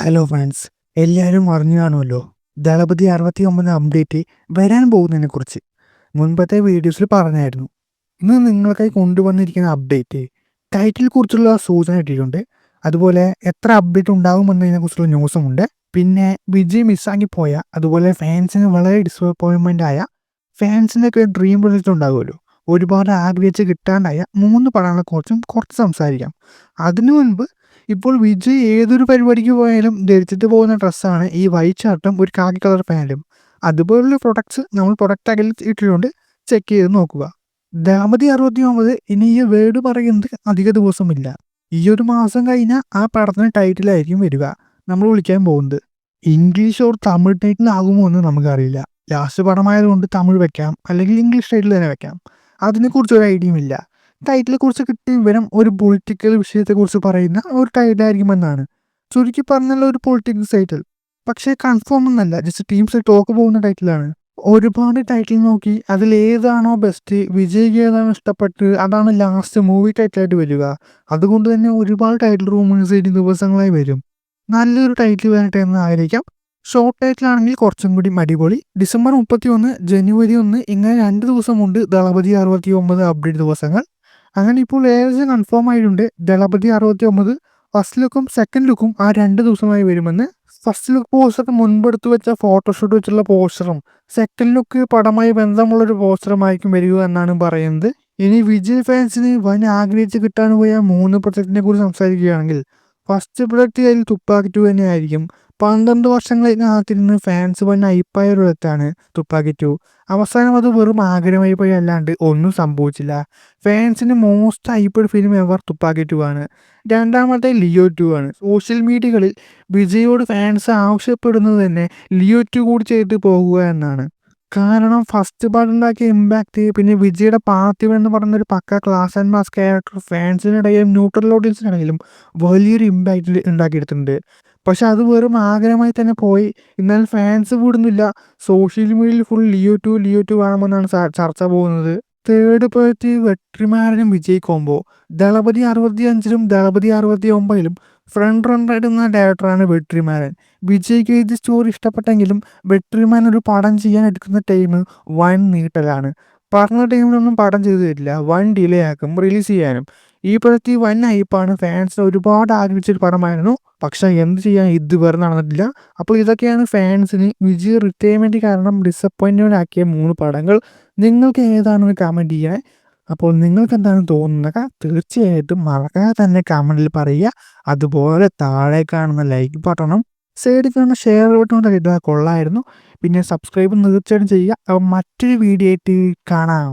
Hello friends എല്ലാവരും അറിഞ്ഞു കാണുമല്ലോ? ദളപതി അറുപത്തി ഒമ്പത് അപ്ഡേറ്റ് വരാൻ പോകുന്നതിനെ കുറിച്ച് മുൻപത്തെ വീഡിയോസിൽ പറഞ്ഞായിരുന്നു. ഇന്ന് നിങ്ങൾക്കായി കൊണ്ടുവന്നിരിക്കുന്ന അപ്ഡേറ്റ് ടൈറ്റിൽ കുറിച്ചുള്ള സൂചന കിട്ടിയിട്ടുണ്ട്. അതുപോലെ എത്ര അപ്ഡേറ്റ് ഉണ്ടാകും എന്നതിനെ കുറിച്ചുള്ള ന്യൂസും ഉണ്ട്. പിന്നെ വിജയ് മിസ്സാക്കി പോയ അതുപോലെ ഫാൻസിന് വളരെ ഡിസപ്പോയിൻമെന്റ് ആയ ഫാൻസിന്റെയൊക്കെ ഡ്രീം പ്രൊജക്റ്റ് ഉണ്ടാകുമല്ലോ ഒരുപാട് ആഗ്രഹിച്ച് കിട്ടാണ്ടായ മൂന്ന് പടങ്ങളെ കുറിച്ചും കുറച്ച് സംസാരിക്കാം. അതിനു മുൻപ് ഇപ്പോൾ വിജയ് ഏതൊരു പരിപാടിക്ക് പോയാലും ധരിച്ചിട്ട് പോകുന്ന ഡ്രസ്സാണ് ഈ വൈറ്റ് ഷർട്ടും ഒരു കാക്കി കളർ പാന്റും അതുപോലുള്ള പ്രൊഡക്ട്സ് നമ്മൾ പ്രൊഡക്റ്റ് അകലിൽ ഇട്ടിട്ടുണ്ട്. ചെക്ക് ചെയ്ത് നോക്കുക. ദാമതി അറുപത്തി ഒമ്പത് ഇനി ഈ വേർഡ് പറയുന്നത് അധിക ദിവസമില്ല ഈ ഒരു മാസം കഴിഞ്ഞാൽ ആ പടത്തിന് ടൈറ്റിലായിരിക്കും വരിക. നമ്മൾ വിളിക്കാൻ പോകുന്നത്. ഇംഗ്ലീഷ് ഓർ തമിഴ് ടൈറ്റിൽ ആകുമോ എന്ന് നമുക്കറിയില്ല. ലാസ്റ്റ് പടമായതുകൊണ്ട് തമിഴ് വെക്കാം. അല്ലെങ്കിൽ ഇംഗ്ലീഷ് ടൈറ്റിൽ തന്നെ വെക്കാം. അതിനെക്കുറിച്ച് ഒരു ഐഡിയയും ഇല്ല. ടൈറ്റിലെ കുറിച്ച് കിട്ടിയ വിവരം ഒരു പൊളിറ്റിക്കൽ വിഷയത്തെക്കുറിച്ച് പറയുന്ന ഒരു ടൈറ്റിലായിരിക്കുമെന്നാണ് ചുരുക്കി പറഞ്ഞുള്ള ഒരു പൊളിറ്റിക്കൽ ടൈറ്റിൽ പക്ഷേ കൺഫേം ഒന്നല്ല ജസ്റ്റ് ടീംസ് ടോക്ക് പോകുന്ന ടൈറ്റിലാണ് ഒരുപാട് ടൈറ്റിൽ നോക്കി അതിൽ ഏതാണോ ബെസ്റ്റ് വിജയ്ക്ക് ഏതാണോ ഇഷ്ടപ്പെട്ട് അതാണ് ലാസ്റ്റ് മൂവി ടൈറ്റിലായിട്ട് വരിക. അതുകൊണ്ട് തന്നെ ഒരുപാട് ടൈറ്റിൽ റൂമേഴ്സ് ഇനി ദിവസങ്ങളായി വരും. നല്ലൊരു ടൈറ്റിൽ വരട്ടെ എന്ന് ആയിരിക്കാം ഷോർട്ട് ടൈറ്റിലാണെങ്കിൽ കുറച്ചും കൂടി അടിപൊളി. ഡിസംബർ മുപ്പത്തി ഒന്ന് ജനുവരി ഒന്ന് ഇങ്ങനെ രണ്ട് ദിവസമുണ്ട് ദളപതി അറുപത്തി ഒമ്പത് അപ്ഡേറ്റ് ദിവസങ്ങൾ. അങ്ങനെ ഇപ്പോൾ ഏകദേശം കൺഫേം ആയിട്ടുണ്ട്. ദളപതി അറുപത്തി ഒമ്പത് ഫസ്റ്റ് ലുക്കും സെക്കൻഡ് ലുക്കും ആ രണ്ട് ദിവസമായി വരുമെന്ന്. ഫസ്റ്റ് ലുക്ക് പോസ്റ്റർ മുൻപെടുത്ത് വെച്ച ഫോട്ടോഷൂട്ട് വെച്ചുള്ള പോസ്റ്ററും സെക്കൻഡ് ലുക്ക് പടമായി ബന്ധമുള്ളൊരു പോസ്റ്ററുമായിരിക്കും വരിക എന്നാണ് പറയുന്നത്. ഇനി വിജയ് ഫാൻസിന് വൻ ആഗ്രഹിച്ച് കിട്ടാൻ പോയ മൂന്ന് പ്രൊജക്റ്റിനെ കുറിച്ച് സംസാരിക്കുകയാണെങ്കിൽ ഫസ്റ്റ് പ്രൊജക്റ്റ് കയ്യിൽ തുപ്പാക്കി ടു തന്നെയായിരിക്കും. പന്ത്രണ്ട് വർഷങ്ങളായി കാത്തിരുന്ന് ഫാൻസ് വൻ അയിപ്പായ ഒരു ഇടത്താണ് തുപ്പാക്കി ടു അവസാനം അത് വെറും ആഗ്രഹമായി പോയി അല്ലാണ്ട് ഒന്നും സംഭവിച്ചില്ല. ഫാൻസിന് most hyped film ever Thuppakki two ആണ്. രണ്ടാമത്തെ ലിയോ ടു ആണ്. സോഷ്യൽ മീഡിയകളിൽ വിജയോട് ഫാൻസ് ആവശ്യപ്പെടുന്നത് തന്നെ ലിയോ ടു കൂടി ചെയ്തിട്ട് പോകുക എന്നാണ്. കാരണം ഫസ്റ്റ് പാർട്ട് ഉണ്ടാക്കിയ ഇമ്പാക്റ്റ് പിന്നെ വിജയുടെ പാർത്ഥിവൻ എന്ന് പറയുന്ന ഒരു പക്ക ക്ലാസ് ആൻഡ് മാസ് ക്യാരക്ടർ ഫാൻസിനിടയിലും ന്യൂട്രൽ ഓഡിയൻസിനിടയിലും വലിയൊരു ഇമ്പാക്റ്റ് ഉണ്ടാക്കിയെടുത്തിട്ടുണ്ട്. പക്ഷെ അത് വെറും ആഗ്രഹമായി തന്നെ പോയി. എന്നാൽ ഫാൻസ് കൂടുന്നില്ല. സോഷ്യൽ മീഡിയയിൽ full Leo two Leo two വേണമെന്നാണ് ചർച്ച പോകുന്നത്. തേർഡ് പോയിട്ട് വെട്രിമാരനും വിജയ് കോംബോ ദളപതി അറുപത്തി അഞ്ചിലും ദളപതി അറുപത്തി ഒമ്പതിലും ഫ്രണ്ട് റണ്ണറായിട്ടുന്ന ഡയറക്ടറാണ് വെട്രിമാരൻ. വിജയ്ക്ക് ഇത് സ്റ്റോറി ഇഷ്ടപ്പെട്ടെങ്കിലും വെട്രിമാൻ ഒരു പടം ചെയ്യാൻ എടുക്കുന്ന ടൈം വൻ നീട്ടലാണ്. പറഞ്ഞ ടൈമിലൊന്നും പടം ചെയ്തു തരില്ല. വൺ ഡിലേ ആക്കും റിലീസ് ചെയ്യാനും. ഈ പ്രതി വൻ ഹൈപ്പാണ് ഫാൻസ് ഒരുപാട് ആഗ്രഹിച്ചൊരു പടമായിരുന്നു. പക്ഷെ എന്ത് ചെയ്യാൻ ഇതുവരെ നടന്നിട്ടില്ല. അപ്പോൾ ഇതൊക്കെയാണ് ഫാൻസിന് വിജി റിട്ടയർമെന്റ് കാരണം ഡിസപ്പോയിന്റ്മെന്റ് ആക്കിയ മൂന്ന് പടങ്ങൾ. നിങ്ങൾക്ക് ഏതാണെന്ന് കമന്റ് ചെയ്യാൻ അപ്പോൾ നിങ്ങൾക്ക് എന്താണ് തോന്നുന്നത്? തീർച്ചയായിട്ടും മറക്കാതെ തന്നെ കമന്റിൽ പറയുക. അതുപോലെ താഴെ കാണുന്ന ലൈക്ക് ബട്ടണും സൈഡിൽ കാണുന്ന ഷെയർ ബട്ടൺ ഇട്ടാൽ കൊള്ളായിരുന്നു. പിന്നെ സബ്സ്ക്രൈബ് തീർച്ചയായിട്ടും ചെയ്യുക. അപ്പം മറ്റൊരു വീഡിയോ ആയിട്ട് കാണാം.